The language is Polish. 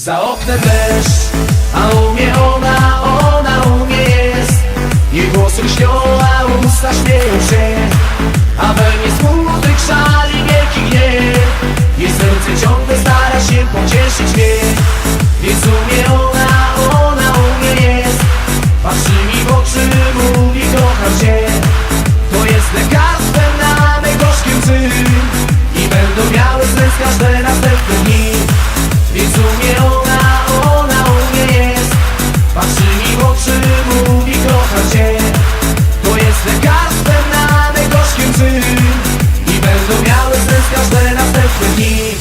Za oknem deszcz, a u mnie ona, ona u mnie jest. Jej włosy lśnią, a usta śmieją się. A we mnie smutek szali wielki gniew. Jej serce ciągle stara się pocieszyć mnie. Więc u mnie ona, ona u mnie jest. Patrzy mi w oczy, mówi kocham cię. To jest lekarstwem na me gorzkie łzy I będą miały sens każde następne oczy, mówi kocham cię To jest lekarstwem na me gorzkie łzy I będą miały sens każde następne dni